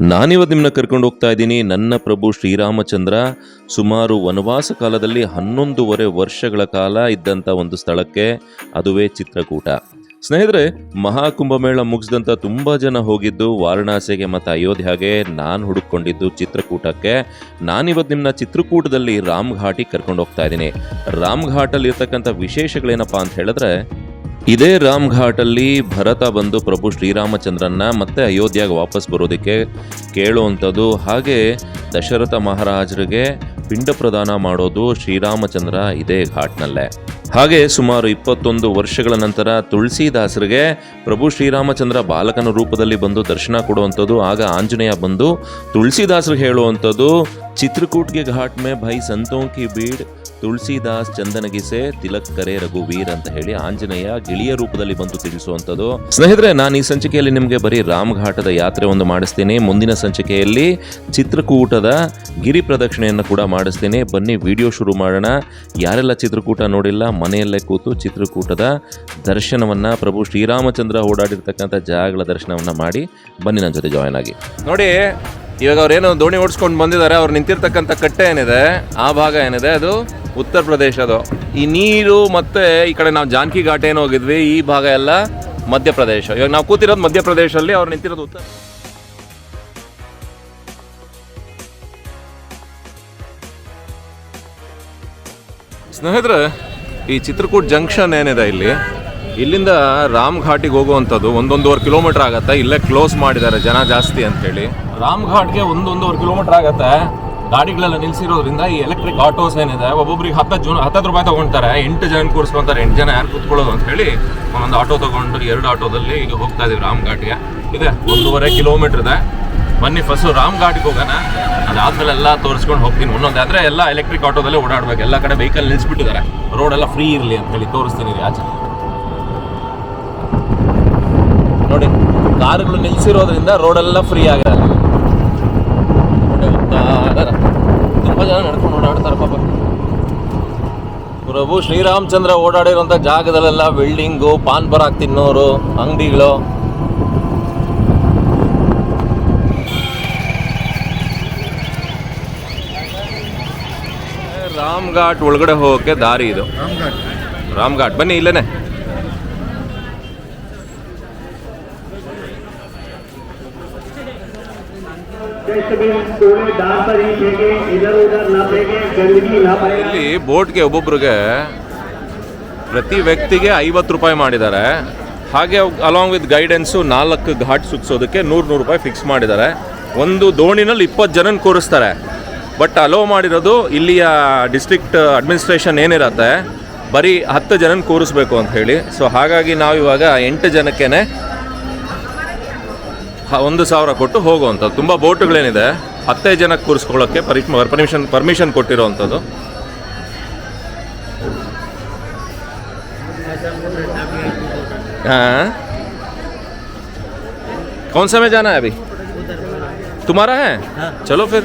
ನಾನಿವತ್ತು ನಿಮ್ಮನ್ನ ಕರ್ಕೊಂಡು ಹೋಗ್ತಾ ಇದ್ದೀನಿ. ನನ್ನ ಪ್ರಭು ಶ್ರೀರಾಮಚಂದ್ರ, ಸುಮಾರು ವನವಾಸ ಕಾಲದಲ್ಲಿ ಹನ್ನೊಂದೂವರೆ ವರ್ಷಗಳ ಕಾಲ ಇದ್ದಂಥ ಒಂದು ಸ್ಥಳಕ್ಕೆ ಅದುವೇ ಚಿತ್ರಕೂಟ. ಸ್ನೇಹಿತರೆ, ಮಹಾಕುಂಭಮೇಳ ಮುಗಿಸಿದಂಥ ತುಂಬ ಜನ ಹೋಗಿದ್ದು, ವಾರಣಾಸಿಗೆ ಮತ್ತು ಅಯೋಧ್ಯೆಗೆ ನಾನು ಹುಡುಕೊಂಡಿದ್ದು ಚಿತ್ರಕೂಟಕ್ಕೆ. ನಾನಿವತ್ತು ನಿಮ್ಮನ್ನ ಚಿತ್ರಕೂಟದಲ್ಲಿ ರಾಮ್ ಘಾಟಿಗೆ ಕರ್ಕೊಂಡು ಹೋಗ್ತಾ ಇದ್ದೀನಿ. ರಾಮ್ ಘಾಟಲ್ಲಿ ಇರ್ತಕ್ಕಂಥ ವಿಶೇಷಗಳೇನಪ್ಪ ಅಂತ ಹೇಳಿದ್ರೆ ಇದೇ ರಾಮ್ ಘಾಟಲ್ಲಿ ಭರತ ಬಂದು ಪ್ರಭು ಶ್ರೀರಾಮಚಂದ್ರನ್ನ ಮತ್ತೆ ಅಯೋಧ್ಯೆಗೆ ವಾಪಸ್ ಬರೋದಕ್ಕೆ ಕೇಳುವಂಥದ್ದು. ಹಾಗೆ ದಶರಥ ಮಹಾರಾಜರಿಗೆ ಪಿಂಡ ಪ್ರದಾನ ಮಾಡೋದು ಶ್ರೀರಾಮಚಂದ್ರ ಇದೇ ಘಾಟ್ನಲ್ಲೇ. ಹಾಗೆ ಸುಮಾರು ಇಪ್ಪತ್ತೊಂದು ವರ್ಷಗಳ ನಂತರ ತುಳಸಿದಾಸರಿಗೆ ಪ್ರಭು ಶ್ರೀರಾಮಚಂದ್ರ ಬಾಲಕನ ರೂಪದಲ್ಲಿ ಬಂದು ದರ್ಶನ ಕೊಡುವಂಥದ್ದು. ಆಗ ಆಂಜನೇಯ ಬಂದು ತುಳಸಿದಾಸರಿಗೆ ಹೇಳುವಂಥದ್ದು, ಚಿತ್ರಕೂಟ್ಗೆ ಘಾಟ್ ಮೇ ಭೈ ಸಂತೋಂಕಿ ಬೀಡ್ ತುಳಸಿದಾಸ್ ಚಂದನಗಿಸೆ, ತಿಲಕ್ ಕರೆ, ರಘುವೀರ್ ಅಂತ ಹೇಳಿ ಆಂಜನೇಯ ಗಿಳಿಯ ರೂಪದಲ್ಲಿ ಬಂದು ತಿಳಿಸುವಂಥದ್ದು ಸ್ನೇಹಿತರೆ, ನಾನು ಈ ಸಂಚಿಕೆಯಲ್ಲಿ ನಿಮಗೆ ಬರೀ ರಾಮಘಾಟದ ಯಾತ್ರೆ ಒಂದು ಮಾಡಿಸ್ತೀನಿ. ಮುಂದಿನ ಸಂಚಿಕೆಯಲ್ಲಿ ಚಿತ್ರಕೂಟದ ಗಿರಿ ಪ್ರದಕ್ಷಿಣೆಯನ್ನು ಕೂಡ ಮಾಡಿಸ್ತೀನಿ. ಬನ್ನಿ, ವಿಡಿಯೋ ಶುರು ಮಾಡೋಣ. ಯಾರೆಲ್ಲ ಚಿತ್ರಕೂಟ ನೋಡಿಲ್ಲ, ಮನೆಯಲ್ಲೇ ಕೂತು ಚಿತ್ರಕೂಟದ ದರ್ಶನವನ್ನು, ಪ್ರಭು ಶ್ರೀರಾಮಚಂದ್ರ ಓಡಾಡಿರ್ತಕ್ಕಂಥ ಜಾಗಗಳ ದರ್ಶನವನ್ನು ಮಾಡಿ ಬನ್ನಿ, ನನ್ನ ಜೊತೆ ಜಾಯ್ನ್ ಆಗಿ. ನೋಡಿ ಇವಾಗ ಅವ್ರೇನು ದೋಣಿ ಓಡಿಸ್ಕೊಂಡು ಬಂದಿದ್ದಾರೆ, ಅವ್ರು ನಿಂತಿರ್ತಕ್ಕಂಥ ಕಟ್ಟೆ ಏನಿದೆ, ಆ ಭಾಗ ಏನಿದೆ, ಅದು ಉತ್ತರ ಪ್ರದೇಶದು ಈ ನೀರು ಮತ್ತೆ ಈ ಕಡೆ ನಾವು ಜಾನಕಿ ಘಾಟ್ ಏನು ಹೋಗಿದ್ವಿ, ಈ ಭಾಗ ಎಲ್ಲ ಮಧ್ಯಪ್ರದೇಶ ಇವಾಗ ನಾವು ಕೂತಿರೋದು ಮಧ್ಯಪ್ರದೇಶದಲ್ಲಿ ಅವ್ರು ನಿಂತಿರೋದು ಉತ್ತರ. ಸ್ನೇಹಿತರೆ, ಈ ಚಿತ್ರಕೂಟ್ ಜಂಕ್ಷನ್ ಏನಿದೆ ಇಲ್ಲಿ? ಇಲ್ಲಿಂದ ರಾಮ್ ಘಾಟಿಗೆ ಹೋಗುವಂಥದ್ದು ಒಂದೊಂದೂವರೆ ಕಿಲೋಮೀಟರ್ ಆಗತ್ತೆ. ಇಲ್ಲೇ ಕ್ಲೋಸ್ ಮಾಡಿದ್ದಾರೆ ಜನ ಜಾಸ್ತಿ ಅಂತೇಳಿ. ರಾಮ್ ಘಾಟ್ಗೆ ಒಂದೊಂದೂವರೆ ಕಿಲೋಮೀಟರ್ ಆಗತ್ತೆ. ಗಾಡಿಗಳೆಲ್ಲ ನಿಲ್ಸಿರೋದ್ರಿಂದ ಈ ಎಲೆಕ್ಟ್ರಿಕ್ ಆಟೋಸ್ ಏನಿದೆ, ಒಬ್ಬೊಬ್ರಿಗೆ ಹತ್ತು ಜನ, ಹತ್ತತ್ತು ರೂಪಾಯಿ ತಗೊಂತಾರೆ. ಎಂಟು ಜನ ಕೂರಿಸ್ಕೊಂತಾರೆ, ಎಂಟು ಜನ ಯಾರು ಕೂತ್ಕೊಳ್ಳೋದು ಅಂತ ಹೇಳಿ ಒಂದೊಂದು ಆಟೋ ತಗೊಂಡು ಎರಡು ಆಟೋದಲ್ಲಿ ಈಗ ಹೋಗ್ತಾ ಇದೀವಿ ರಾಮ್ ಘಾಟ್ಗೆ. ಇದೆ, ಒಂದೂವರೆ ಕಿಲೋಮೀಟರ್ ಇದೆ. ಬನ್ನಿ ಫಸ್ಟ್ ರಾಮ್ ಘಾಟ್ಗೆ ಹೋಗೋಣ. ಅದಾದ್ಮೇಲೆ ಎಲ್ಲ ತೋರಿಸ್ಕೊಂಡು ಹೋಗ್ತೀನಿ. ಒಂದೊಂದು ಆದರೆ ಎಲ್ಲ ಎಲೆಕ್ಟ್ರಿಕ್ ಆಟೋದಲ್ಲೇ ಓಡಾಡ್ಬೇಕು. ಎಲ್ಲ ಕಡೆ ವೆಹಿಕಲ್ ರೋಡ್ ಎಲ್ಲ ಫ್ರೀ ಇರಲಿ ಅಂತ ಹೇಳಿ ತೋರಿಸ್ತೀನಿ ಆಚೆ ನೋಡಿ ಕಾರುಗಳು ನಿಲ್ಸಿರೋದ್ರಿಂದ ರೋಡೆಲ್ಲ ಫ್ರೀ ಆಗಿದೆ. ತುಂಬಾ ಜನ ನಡ್ಕೊಂಡು ಓಡಾಡ್ತಾರೆ ಪಾಪ. ಪ್ರಭು ಶ್ರೀರಾಮಚಂದ್ರ ಓಡಾಡಿರೋಂಥ ಜಾಗದಲ್ಲೆಲ್ಲ ಬಿಲ್ಡಿಂಗು ಪಾನ್ ಬರಾಕ್ ತಿನ್ನೋರು ಅಂಗಡಿಗಳು. ರಾಮ್ ಘಾಟ್ ಒಳಗಡೆ ಹೋಗೋಕೆ ದಾರಿ ಇದು. ರಾಮ್ ಘಾಟ್ ಬನ್ನಿ ಇಲ್ಲೇನೆ. ಇಲ್ಲಿ ಬೋಟ್ಗೆ ಒಬ್ಬೊಬ್ರಿಗೆ ಪ್ರತಿ ವ್ಯಕ್ತಿಗೆ ಐವತ್ತು ರೂಪಾಯಿ ಮಾಡಿದ್ದಾರೆ. ಹಾಗೆ ಅಲಾಂಗ್ ವಿತ್ ಗೈಡೆನ್ಸು ನಾಲ್ಕು ಘಾಟ್ ಸುತ್ತಿಸೋದಕ್ಕೆ ನೂರು ನೂರು ರೂಪಾಯಿ ಫಿಕ್ಸ್ ಮಾಡಿದ್ದಾರೆ. ಒಂದು ದೋಣಿನಲ್ಲಿ ಇಪ್ಪತ್ತು ಜನನ ಕೂರಿಸ್ತಾರೆ. ಬಟ್ ಅಲೋ ಮಾಡಿರೋದು ಇಲ್ಲಿಯ ಡಿಸ್ಟ್ರಿಕ್ಟ್ ಅಡ್ಮಿನಿಸ್ಟ್ರೇಷನ್ ಏನಿರತ್ತೆ, ಬರೀ ಹತ್ತು ಜನನ ಕೂರಿಸ್ಬೇಕು ಅಂತ ಹೇಳಿ. ಸೊ ಹಾಗಾಗಿ ನಾವು ಇವಾಗ ಎಂಟು ಜನಕ್ಕೇನೆ ಹ- ಒಂದು ಸಾವಿರ ಕೊಟ್ಟು ಹೋಗುವಂಥದ್ದು ತುಂಬ ಬೋಟುಗಳೇನಿದೆ ಹತ್ತೈದು ಜನಕ್ಕೆ ಕೂರಿಸ್ಕೊಳ್ಳೋಕ್ಕೆ ಪರಿ ಪರ್ಮಿಷನ್ ಪರ್ಮಿಷನ್ ಕೊಟ್ಟಿರೋವಂಥದ್ದು हाँ कौन सा में जाना है अभी तुम्हारा है चलो फिर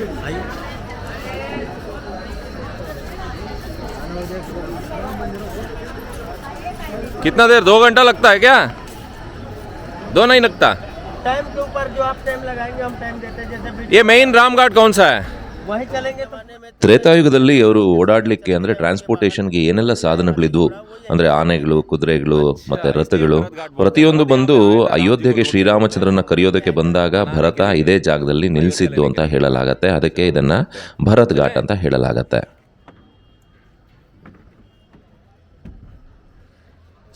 कितना देर दो घंटा लगता है क्या दो नहीं लगता टाइम के ऊपर जो आप टाइम लगाएंगे हम टाइम देते हैं। जैसे ये मेन राम कौन सा है? ತ್ರೇತಾಯುಗದಲ್ಲಿ ಅವರು ಓಡಾಡಲಿಕ್ಕೆ ಅಂದರೆ ಟ್ರಾನ್ಸ್ಪೋರ್ಟೇಷನ್ಗೆ ಏನೆಲ್ಲ ಸಾಧನಗಳಿದ್ವು? ಅಂದರೆ ಆನೆಗಳು ಕುದುರೆಗಳು ಮತ್ತು ರಥಗಳು. ಪ್ರತಿಯೊಂದು ಬಂದು ಅಯೋಧ್ಯೆಗೆ ಶ್ರೀರಾಮಚಂದ್ರನ ಕರೆಯೋದಕ್ಕೆ ಬಂದಾಗ ಭರತ ಇದೇ ಜಾಗದಲ್ಲಿ ನಿಲ್ಲಿಸಿದ್ದು ಅಂತ ಹೇಳಲಾಗತ್ತೆ. ಅದಕ್ಕೆ ಇದನ್ನು ಭರತ್ ಘಾಟ್ ಅಂತ ಹೇಳಲಾಗತ್ತೆ.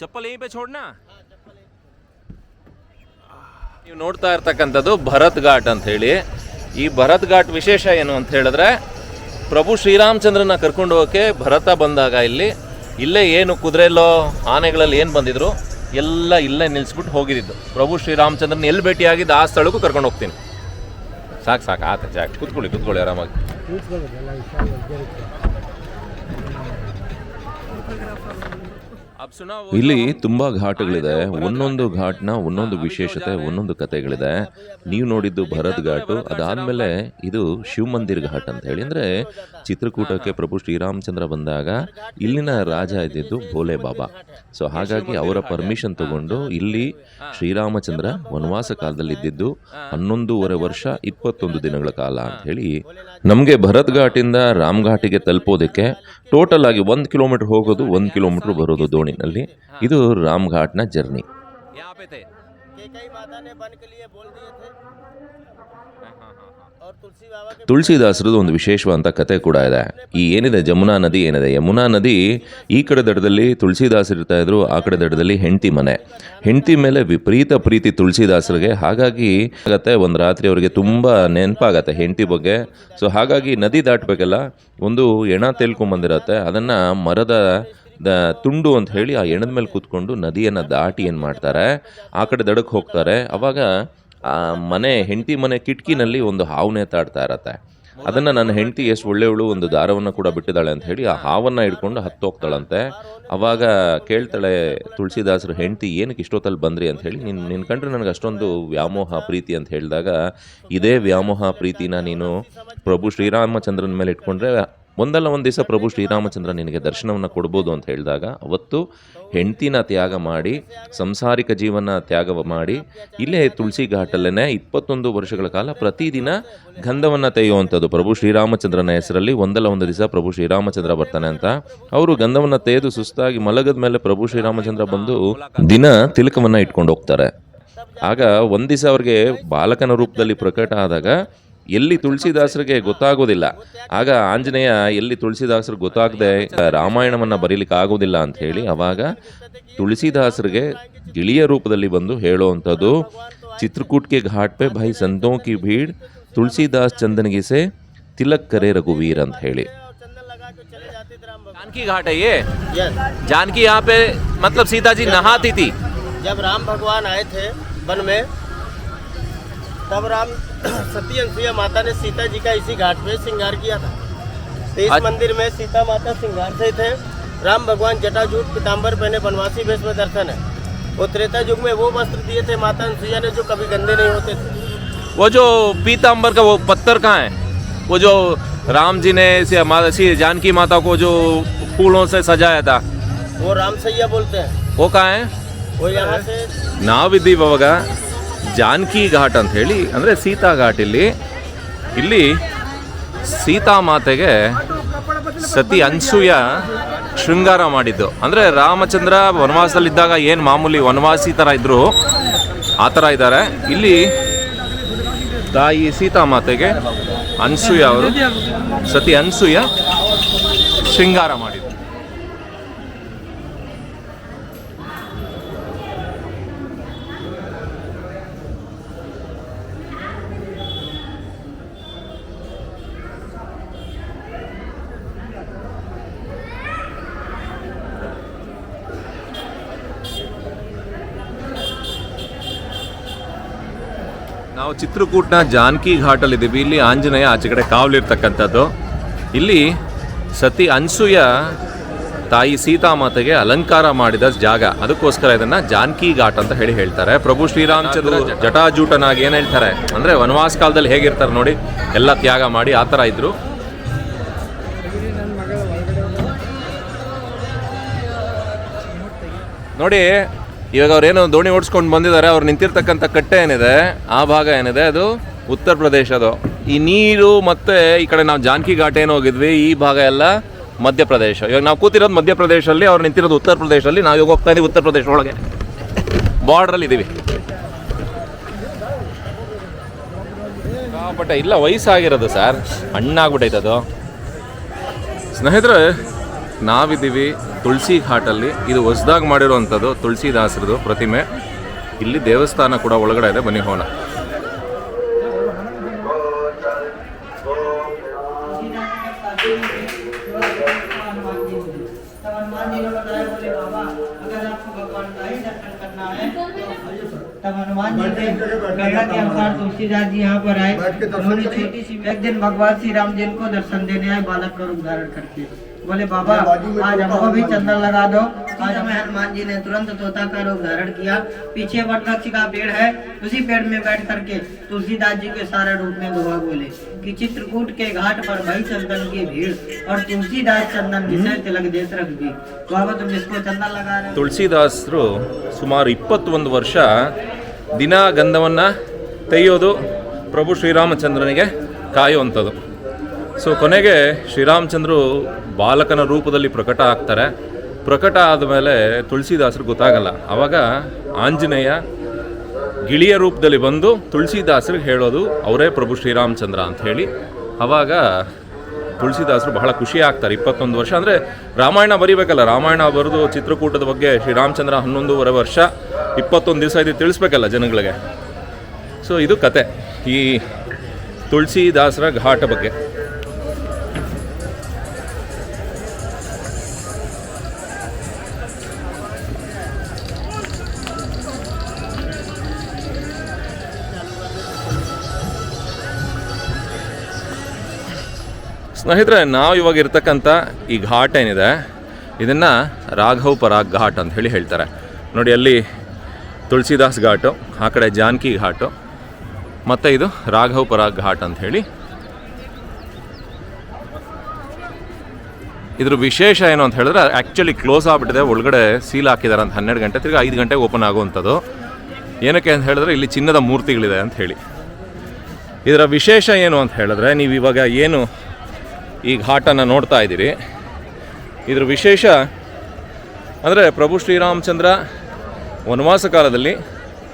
ಚಪ್ಪಲಿ पे ನೀವು ನೋಡ್ತಾ ಇರ್ತಕ್ಕಂಥದ್ದು ಭರತ್ ಘಾಟ್ ಅಂತ ಹೇಳಿ. ಈ ಭರತ್ ಘಾಟ್ ವಿಶೇಷ ಏನು ಅಂತ ಹೇಳಿದ್ರೆ, ಪ್ರಭು ಶ್ರೀರಾಮಚಂದ್ರನ ಕರ್ಕೊಂಡು ಹೋಗೋಕೆ ಭರತ ಬಂದಾಗ ಇಲ್ಲಿ, ಇಲ್ಲೇ ಏನು ಕುದುರೆಲ್ಲೋ ಆನೆಗಳಲ್ಲಿ ಏನು ಬಂದಿದ್ರು, ಎಲ್ಲ ಇಲ್ಲೇ ನಿಲ್ಸ್ಬಿಟ್ಟು ಹೋಗಿದ್ದು ಪ್ರಭು ಶ್ರೀರಾಮಚಂದ್ರನ ಎಲ್ಲಿ ಭೇಟಿಯಾಗಿದ್ದು ಆ ಸ್ಥಳಕ್ಕೂ ಕರ್ಕೊಂಡು ಹೋಗ್ತೀನಿ. ಸಾಕು ಸಾಕು, ಆತ ಜಾಕ್ ಕೂತ್ಕೊಳ್ಳಿ ಕೂತ್ಕೊಳ್ಳಿ ಆರಾಮಾಗಿ. ಇಲ್ಲಿ ತುಂಬಾ ಘಾಟ್ಗಳಿದೆ ಒಂದೊಂದು ಘಾಟ್ನ ಒಂದೊಂದು ವಿಶೇಷತೆ ಒಂದೊಂದು ಕತೆಗಳಿದೆ ನೀವು ನೋಡಿದ್ದು ಭರತ್ ಘಾಟು ಅದಾದ್ಮೇಲೆ ಇದು ಶಿವಮಂದಿರ್ ಘಾಟ್ ಅಂತ ಹೇಳಿ ಅಂದರೆ ಚಿತ್ರಕೂಟಕ್ಕೆ ಪ್ರಭು ಶ್ರೀರಾಮಚಂದ್ರ ಬಂದಾಗ ಇಲ್ಲಿನ ರಾಜ ಇದ್ದಿದ್ದು ಭೋಲೆ ಬಾಬಾ ಸೊ ಹಾಗಾಗಿ ಅವರ ಪರ್ಮಿಷನ್ ತಗೊಂಡು ಇಲ್ಲಿ ಶ್ರೀರಾಮಚಂದ್ರ ವನವಾಸ ಕಾಲದಲ್ಲಿ ಇದ್ದಿದ್ದು ಹನ್ನೊಂದೂವರೆ ವರ್ಷ ಇಪ್ಪತ್ತೊಂದು ದಿನಗಳ ಕಾಲ ಅಂತ ಹೇಳಿ ನಮಗೆ ಭರತ್ ಘಾಟಿಂದ ರಾಮ್ ಘಾಟಿಗೆ ತಲುಪೋದಕ್ಕೆ ಟೋಟಲ್ ಆಗಿ ಒಂದು ಕಿಲೋಮೀಟರ್ ಹೋಗೋದು ಒಂದು ಕಿಲೋಮೀಟರ್ ಬರೋದು ಮಣಿನಲ್ಲಿ ಇದು ರಾಮ್ಘಾಟ್ನ ಜರ್ನಿ. ತುಳಸಿದಾಸರದು ಒಂದು ವಿಶೇಷವಾದಂಥ ಕತೆ ಕೂಡ ಇದೆ. ಈ ಏನಿದೆ? ಜಮುನಾ ನದಿ ಏನಿದೆ? ಯಮುನಾ ನದಿ ಈ ಕಡೆ ದಡದಲ್ಲಿ ತುಳಸಿದಾಸರು ಇರ್ತಾ ಇದ್ರು ಆ ಕಡೆ ದಡದಲ್ಲಿ ಹೆಂಡತಿ ಮನೆ. ಹೆಂಡತಿ ಮೇಲೆ ವಿಪರೀತ ಪ್ರೀತಿ ತುಳಸಿದಾಸರಿಗೆ ಹಾಗಾಗಿ ಆಗತ್ತೆ ಒಂದು ರಾತ್ರಿ ಅವರಿಗೆ ತುಂಬ ನೆನಪಾಗತ್ತೆ ಹೆಂಡತಿ ಬಗ್ಗೆ. ಸೊ ಹಾಗಾಗಿ ನದಿ ದಾಟಬೇಕಲ್ಲ ಒಂದು ಎಣ ತೇಲ್ಕೊಂಬಂದಿರತ್ತೆ ಅದನ್ನ ಮರದ ದ ತುಂಡು ಅಂತ ಹೇಳಿ ಆ ಎಣದ ಮೇಲೆ ಕೂತ್ಕೊಂಡು ನದಿಯನ್ನು ದಾಟಿ ಏನು ಮಾಡ್ತಾರೆ? ಆ ಕಡೆ ದಡಕ್ಕೆ ಹೋಗ್ತಾರೆ. ಅವಾಗ ಆ ಮನೆ, ಹೆಂಡತಿ ಮನೆ ಕಿಟಕಿನಲ್ಲಿ ಒಂದು ಹಾವು ನೇತಾಡ್ತಾ ಇರತ್ತೆ. ಅದನ್ನು ನನ್ನ ಹೆಂಡತಿ ಎಷ್ಟು ಒಳ್ಳೆಯವಳು, ಒಂದು ದಾರವನ್ನು ಕೂಡ ಬಿಟ್ಟಿದ್ದಾಳೆ ಅಂತ ಹೇಳಿ ಆ ಹಾವನ್ನು ಹಿಡ್ಕೊಂಡು ಹತ್ತೋಗ್ತಾಳಂತೆ ಅವಾಗ ಕೇಳ್ತಾಳೆ ತುಳಸಿದಾಸರು, ಹೆಂಡತಿ, ಏನಕ್ಕೆ ಇಷ್ಟೊತ್ತಲ್ಲಿ ಬಂದ್ರಿ? ಅಂತ ಹೇಳಿ ನಿನ್ನ ನಿನ್ನ ಕಂಡ್ರೆ ನನಗೆ ಅಷ್ಟೊಂದು ವ್ಯಾಮೋಹ, ಪ್ರೀತಿ ಅಂತ ಹೇಳಿದಾಗ, ಇದೇ ವ್ಯಾಮೋಹ, ಪ್ರೀತಿನ ನೀನು ಪ್ರಭು ಶ್ರೀರಾಮಚಂದ್ರನ ಮೇಲೆ ಇಟ್ಕೊಂಡ್ರೆ ಒಂದಲ್ಲ ಒಂದು ದಿವಸ ಪ್ರಭು ಶ್ರೀರಾಮಚಂದ್ರ ನಿನಗೆ ದರ್ಶನವನ್ನು ಕೊಡ್ಬೋದು ಅಂತ ಹೇಳಿದಾಗ, ಅವತ್ತು ಹೆಂಡ್ತಿನ ತ್ಯಾಗ ಮಾಡಿ, ಸಂಸಾರಿಕ ಜೀವನ ತ್ಯಾಗ ಮಾಡಿ, ಇಲ್ಲೇ ತುಳಸಿ ಘಾಟಲ್ಲೇ ಇಪ್ಪತ್ತೊಂದು ವರ್ಷಗಳ ಕಾಲ ಪ್ರತಿದಿನ ಗಂಧವನ್ನು ತೆಗೆಯುವಂಥದ್ದು. ಪ್ರಭು ಶ್ರೀರಾಮಚಂದ್ರನ ಹೆಸರಲ್ಲಿ ಒಂದಲ್ಲ ಒಂದು ದಿವಸ ಪ್ರಭು ಶ್ರೀರಾಮಚಂದ್ರ ಬರ್ತಾನೆ ಅಂತ. ಅವರು ಗಂಧವನ್ನು ತೆಗೆದು ಸುಸ್ತಾಗಿ ಮಲಗದ ಮೇಲೆ ಪ್ರಭು ಶ್ರೀರಾಮಚಂದ್ರ ಬಂದು ದಿನ ತಿಲಕವನ್ನು ಇಟ್ಕೊಂಡು ಹೋಗ್ತಾರೆ. ಆಗ ಒಂದು ದಿವಸ ಅವ್ರಿಗೆ ಬಾಲಕನ ರೂಪದಲ್ಲಿ ಪ್ರಕಟ ಆದಾಗ ಎಲ್ಲಿ ತುಳಸಿದಾಸರಿಗೆ ಗೊತ್ತಾಗೋದಿಲ್ಲ ಆಗ ಆಂಜನೇಯ ಎಲ್ಲಿ ತುಳಸಿದಾಸರಿಗೆ ಗೊತ್ತಾಗದೆ ರಾಮಾಯಣವನ್ನು ಬರೀಲಿಕ್ಕೆ ಆಗೋದಿಲ್ಲ ಅಂತ ಹೇಳಿ ಅವಾಗ ತುಳಸಿದಾಸರಿಗೆ ಗಿಳಿಯ ರೂಪದಲ್ಲಿ ಬಂದು ಹೇಳುವಂಥದ್ದು ಚಿತ್ರಕೂಟ್ के घाट पे भाई संतों की भीड़ तुलसीदास चंदनगी से तिलक करे रघुवीर ಅಂತ ಹೇಳಿ और चंदन लगा के चले जाते थे राम भगवान जानकी घाट है ये यस जानकी यहाँ पे मतलब सीता जी नहाती थी जब राम भगवान आए थे वन में तब राम सती अनुसुईया माता ने सीता जी का इसी घाट में श्रृंगार किया था। तो इस मंदिर में सीता माता श्रृंगार से थे। राम भगवान जटाजूट पीताम्बर पहने बनवासी वेश में दर्शन है। वो त्रेता युग में वो वस्त्र दिए थे माता अनुसुईया ने जो कभी गंदे नहीं होते थे। वो जो पीताम्बर का वो पत्थर कहाँ है? वो जो राम जी ने श्री जानकी माता को जो फूलों से सजाया था वो राम सैया बोलते हैं। वो कहाँ है? वो यहाँ से ना विधि बगा ಜಾನಕಿ ಘಾಟ್ ಅಂತ ಹೇಳಿ, ಅಂದರೆ ಸೀತಾ ಘಾಟ್ ಇಲ್ಲಿ. ಇಲ್ಲಿ ಸೀತಾ ಮಾತೆಗೆ ಸತಿ ಅನ್ಸೂಯ ಶೃಂಗಾರ ಮಾಡಿದ್ದು. ಅಂದರೆ ರಾಮಚಂದ್ರ ವನವಾಸದಲ್ಲಿದ್ದಾಗ ಏನು ಮಾಮೂಲಿ ವನವಾಸಿ ಥರ ಇದ್ದರು ಆ ಥರ ಇದ್ದಾರೆ. ಇಲ್ಲಿ ತಾಯಿ ಸೀತಾ ಮಾತೆಗೆ ಅನ್ಸೂಯ ಅವರು ಸತಿ ಅನ್ಸೂಯ ಶೃಂಗಾರ ಮಾಡಿದ್ರು ನಾವು ಚಿತ್ರಕೂಟ್ನ ಜಾನಕಿ ಘಾಟಲ್ಲಿದ್ದೀವಿ. ಇಲ್ಲಿ ಆಂಜನೇಯ ಆಚೆ ಕಡೆ ಕಾವಲಿರ್ತಕ್ಕಂಥದ್ದು. ಇಲ್ಲಿ ಸತಿ ಅನ್ಸೂಯ ತಾಯಿ ಸೀತಾಮಾತೆಗೆ ಅಲಂಕಾರ ಮಾಡಿದ ಜಾಗ. ಅದಕ್ಕೋಸ್ಕರ ಇದನ್ನ ಜಾನಕಿ ಘಾಟ್ ಅಂತ ಹೇಳಿ ಹೇಳ್ತಾರೆ. ಪ್ರಭು ಶ್ರೀರಾಮಚಂದ್ರ ಜಟಾಜೂಟನಾಗಿ ಏನು ಹೇಳ್ತಾರೆ? ಅಂದ್ರೆ ವನವಾಸ ಕಾಲದಲ್ಲಿ ಹೇಗಿರ್ತಾರೆ ನೋಡಿ ಎಲ್ಲ ತ್ಯಾಗ ಮಾಡಿ ಆ ಥರ ಇದ್ರು. ನೋಡಿ ಇವಾಗ ಅವ್ರೇನು ದೋಣಿ ಓಡಿಸ್ಕೊಂಡು ಬಂದಿದ್ದಾರೆ ಅವ್ರು ನಿಂತಿರ್ತಕ್ಕಂಥ ಕಟ್ಟೆ ಏನಿದೆ ಆ ಭಾಗ ಏನಿದೆ ಅದು ಉತ್ತರ ಪ್ರದೇಶದು ಈ ನೀರು ಮತ್ತೆ ಈ ಕಡೆ ನಾವು ಜಾನಕಿ ಘಾಟ್ ಏನು ಹೋಗಿದ್ವಿ ಈ ಭಾಗ ಎಲ್ಲ ಮಧ್ಯಪ್ರದೇಶ ಇವಾಗ ನಾವು ಕೂತಿರೋದು ಮಧ್ಯಪ್ರದೇಶದಲ್ಲಿ ಅವ್ರು ನಿಂತಿರೋದು ಉತ್ತರ ಪ್ರದೇಶದಲ್ಲಿ ನಾವು ಇವಾಗ ಹೋಗ್ತಾ ಇದ್ದೀವಿ ಉತ್ತರ ಪ್ರದೇಶ ಒಳಗೆ. ಬಾರ್ಡ್ರಲ್ಲಿ ಇದ್ದೀವಿ ಬಟ್ ಇಲ್ಲ ವಯಸ್ಸಾಗಿರೋದು ಸರ್ ಹಣ್ಣಾಗ್ಬಿಟ್ಟೈತೆ ಅದು. ಸ್ನೇಹಿತರೆ ನಾವಿದ್ದೀವಿ ತುಳಸಿ ಘಾಟಲ್ಲಿ ಇದು ಹೊಸದಾಗಿ ಮಾಡಿರುವಂಥದ್ದು ತುಳಸಿದಾಸರದು ಪ್ರತಿಮೆ ಇಲ್ಲಿ ದೇವಸ್ಥಾನ ಕೂಡ ಒಳಗಡೆ ಇದೆ ಬನ್ನಿ ಹೋಗೋಣ तब हनुमान जी ने बताया बोले बाबा अगर आपको भगवान का ही दर्शन करना है तब हनुमान जी के प्रेरणा के अनुसार तुलसीदास जी यहाँ पर आए उन्होंने छोटी सी एक दिन भगवान श्री राम जी को दर्शन देने आए बालक का रूप धारण करके बोले बाबा आज हमको भी चंदन लगा दो आज हमें हनुमान जी ने तुरंत तोता का रूप धारण किया पीछे वट वृक्ष का पेड़ है उसी पेड़ में बैठ करके तुलसीदास जी के सारे रूप में दोहा बोले कि चित्रकूट के घाट पर भई चंदन की भीड़ और तुलसीदास चंदन विषय तिलक देश रख दी बाबा तुम इसको चंदन लगा रहे हो ತುಳಸಿದಾಸರು ಸುಮಾರು ಇಪ್ಪತ್ತೊಂದು ವರ್ಷ ದಿನ ಗಂಧವನ್ನು ತೆಗೆಯೋದು ಪ್ರಭು ಶ್ರೀರಾಮಚಂದ್ರನಿಗೆ ಕಾಯುವಂಥದ್ದು ಸೊ ಕೊನೆಗೆ ಶ್ರೀರಾಮಚಂದ್ರು ಬಾಲಕನ ರೂಪದಲ್ಲಿ ಪ್ರಕಟ ಆಗ್ತಾರೆ. ಪ್ರಕಟ ಆದಮೇಲೆ ತುಳಸಿದಾಸರು ಗೊತ್ತಾಗಲ್ಲ. ಆವಾಗ ಆಂಜನೇಯ ಗಿಳಿಯ ರೂಪದಲ್ಲಿ ಬಂದು ತುಳಸಿದಾಸರಿಗೆ ಹೇಳೋದು, ಅವರೇ ಪ್ರಭು ಶ್ರೀರಾಮಚಂದ್ರ ಅಂತ ಹೇಳಿ. ಆವಾಗ ತುಳಸಿದಾಸರು ಬಹಳ ಖುಷಿ ಆಗ್ತಾರೆ. ಇಪ್ಪತ್ತೊಂದು ವರ್ಷ ಅಂದರೆ ರಾಮಾಯಣ ಬರಿಬೇಕಲ್ಲ. ರಾಮಾಯಣ ಬರೆದು ಚಿತ್ರಕೂಟದ ಬಗ್ಗೆ ಶ್ರೀರಾಮಚಂದ್ರ ಹನ್ನೊಂದೂವರೆ ವರ್ಷ, ಇಪ್ಪತ್ತೊಂದು ದಿವಸ ಇದು ತಿಳಿಸ್ಬೇಕಲ್ಲ ಜನಗಳಿಗೆ. ಸೊ ಇದು ಕತೆ. ಈ ತುಳಸಿದಾಸರ ಘಾಟ ಬಗ್ಗೆ. ಸ್ನೇಹಿತರೆ, ನಾವು ಇವಾಗ ಇರ್ತಕ್ಕಂಥ ಈ ಘಾಟ್ ಏನಿದೆ, ಇದನ್ನು ರಾಘವ್ ಪರಾಗ್ ಘಾಟ್ ಅಂತ ಹೇಳಿ ಹೇಳ್ತಾರೆ. ನೋಡಿ, ಅಲ್ಲಿ ತುಳಸಿದಾಸ್ ಘಾಟು, ಆ ಕಡೆ ಜಾನಕಿ ಘಾಟು, ಮತ್ತು ಇದು ರಾಘವ್ ಪರಾಗ್ ಘಾಟ್ ಅಂತ ಹೇಳಿ. ಇದ್ರ ವಿಶೇಷ ಏನು ಅಂತ ಹೇಳಿದ್ರೆ ಆ್ಯಕ್ಚುಲಿ ಕ್ಲೋಸ್ ಆಗಿಬಿಟ್ಟಿದೆ, ಒಳಗಡೆ ಸೀಲ್ ಹಾಕಿದ್ದಾರೆ ಅಂತ ಹನ್ನೆರಡು ಗಂಟೆ, ತಿರ್ಗಿ ಐದು ಗಂಟೆಗೆ ಓಪನ್ ಆಗುವಂಥದ್ದು. ಏನಕ್ಕೆ ಅಂತ ಹೇಳಿದ್ರೆ, ಇಲ್ಲಿ ಚಿನ್ನದ ಮೂರ್ತಿಗಳಿದೆ ಅಂತ ಹೇಳಿ. ಇದರ ವಿಶೇಷ ಏನು ಅಂತ ಹೇಳಿದ್ರೆ, ನೀವು ಇವಾಗ ಏನು ಈ ಘಾಟನ್ನು ನೋಡ್ತಾ ಇದ್ದೀರಿ. ಇದ್ರ ವಿಶೇಷ ಅಂದರೆ ಪ್ರಭು ಶ್ರೀರಾಮಚಂದ್ರ ವನವಾಸ ಕಾಲದಲ್ಲಿ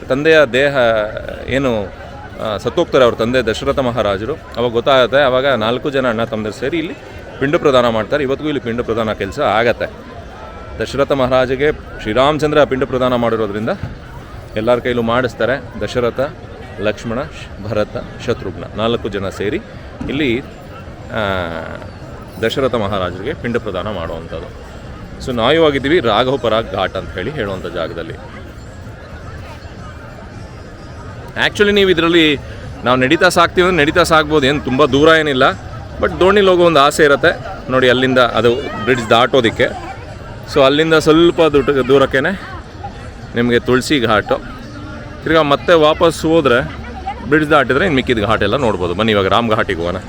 ತಂದೆಯ ದೇಹ, ಏನು ಸತ್ತೋಗ್ತಾರೆ ಅವ್ರ ತಂದೆ ದಶರಥ ಮಹಾರಾಜರು. ಅವಾಗ ಗೊತ್ತಾಗುತ್ತೆ, ಅವಾಗ ನಾಲ್ಕು ಜನ ಅಣ್ಣ ತಮ್ಮದರು ಸೇರಿ ಇಲ್ಲಿ ಪಿಂಡ ಪ್ರದಾನ ಮಾಡ್ತಾರೆ. ಇವತ್ತಿಗೂ ಇಲ್ಲಿ ಪಿಂಡ ಪ್ರದಾನ ಕೆಲಸ ಆಗತ್ತೆ. ದಶರಥ ಮಹಾರಾಜಗೆ ಶ್ರೀರಾಮಚಂದ್ರ ಪಿಂಡ ಪ್ರದಾನ ಮಾಡಿರೋದ್ರಿಂದ ಎಲ್ಲರ ಕೈಲೂ ಮಾಡಿಸ್ತಾರೆ. ದಶರಥ, ಲಕ್ಷ್ಮಣ, ಭರತ, ಶತ್ರುಘ್ನ ನಾಲ್ಕು ಜನ ಸೇರಿ ಇಲ್ಲಿ ದಶರಥ ಮಹಾರಾಜರಿಗೆ ಪಿಂಡ ಪ್ರದಾನ ಮಾಡುವಂಥದ್ದು. ಸೊ ನಾವು ರಾಘವಪರ ಘಾಟ್ ಅಂತ ಹೇಳಿ ಹೇಳುವಂಥ ಜಾಗದಲ್ಲಿ. ಆ್ಯಕ್ಚುಲಿ ನೀವು ಇದರಲ್ಲಿ ನಾವು ನಡೀತಾ ಸಾಕ್ತೀವಿ ಅಂದರೆ ನಡೀತಾ ಸಾಕ್ಬೋದು, ಏನು ತುಂಬ ದೂರ ಏನಿಲ್ಲ. ಬಟ್ ದೋಣಿಲಿ ಹೋಗೋ ಒಂದು ಆಸೆ ಇರುತ್ತೆ. ನೋಡಿ ಅಲ್ಲಿಂದ ಅದು ಬ್ರಿಡ್ಜ್ ದಾಟೋದಕ್ಕೆ. ಸೊ ಅಲ್ಲಿಂದ ಸ್ವಲ್ಪ ದುಡ್ಡು ದೂರಕ್ಕೇ ನಿಮಗೆ ತುಳಸಿ ಘಾಟು. ತಿರ್ಗಿ ಮತ್ತೆ ವಾಪಸ್ ಹೋದರೆ ಬ್ರಿಡ್ಜ್ ದಾಟಿದ್ರೆ ಇನ್ನು ಮಿಕ್ಕಿದ ಘಾಟೆಲ್ಲ ನೋಡ್ಬೋದು. ಬನ್ನಿ ಇವಾಗ ರಾಮ್ ಘಾಟಿಗೆ ಹೋಗೋಣ.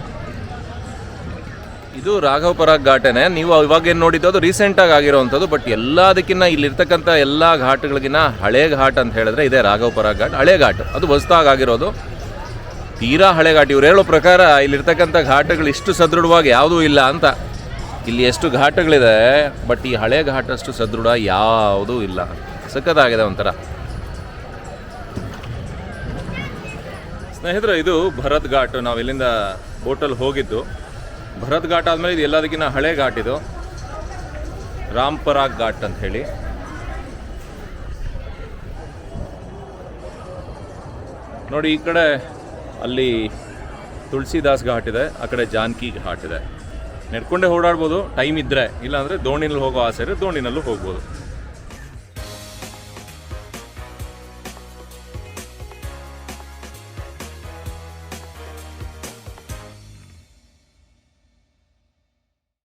ಇದು ರಾಘವ ಪರಾಗ್ ಘಾಟನೆ ನೀವು ಇವಾಗ ಏನು ನೋಡಿದ್ದು ಅದು ರೀಸೆಂಟಾಗಿ ಆಗಿರೋವಂಥದ್ದು ಬಟ್ ಎಲ್ಲದಕ್ಕಿಂತ ಇಲ್ಲಿರ್ತಕ್ಕಂಥ ಎಲ್ಲ ಘಾಟ್ಗಳಿಗಿನ್ನ ಹಳೆ ಘಾಟ್ ಅಂತ ಹೇಳಿದ್ರೆ ಇದೆ ರಾಘವ ಪರಾಗ್ ಘಾಟ್ ಹಳೆ ಘಾಟ್, ಅದು ಹೊಸದಾಗಿ ಆಗಿರೋದು. ತೀರಾ ಹಳೆ ಘಾಟ್. ಇವ್ರು ಹೇಳೋ ಪ್ರಕಾರ ಇಲ್ಲಿರ್ತಕ್ಕಂಥ ಘಾಟ್ಗಳು ಇಷ್ಟು ಸದೃಢವಾಗಿ ಯಾವುದೂ ಇಲ್ಲ ಅಂತ. ಇಲ್ಲಿ ಎಷ್ಟು ಘಾಟ್ಗಳಿದೆ ಬಟ್ ಈ ಹಳೆ ಘಾಟ್ ಅಷ್ಟು ಸದೃಢ ಯಾವುದೂ ಇಲ್ಲ. ಸಖತ್ತಾಗಿದೆ ಒಂಥರ. ಸ್ನೇಹಿತರೆ, ಇದು ಭರತ್ ಘಾಟ್. ನಾವು ಇಲ್ಲಿಂದ ಬೋಟಲ್ಲಿ ಹೋಗಿದ್ದು. ಭರತ್ ಘಾಟ್ ಆದಮೇಲೆ ಇದು ಎಲ್ಲದಕ್ಕಿಂತ ಹಳೆ ಘಾಟ್ ಇದು. ರಾಮ್ಪರಾಗ್ ಘಾಟ್ ಅಂತ ಹೇಳಿ. ನೋಡಿ, ಈ ಕಡೆ ಅಲ್ಲಿ ತುಳಸಿದಾಸ್ ಘಾಟ್ ಇದೆ, ಆ ಕಡೆ ಜಾನಕಿ ಘಾಟ್ ಇದೆ. ನೆಡ್ಕೊಂಡೇ ಓಡಾಡ್ಬೋದು, ಟೈಮ್ ಇದ್ದರೆ ಇಲ್ಲಾಂದರೆ ದೋಣಿನಲ್ಲಿ ಹೋಗೋ ಆಸೆ ಇದ್ರೆ ದೋಣಿನಲ್ಲೂ ಹೋಗ್ಬೋದು.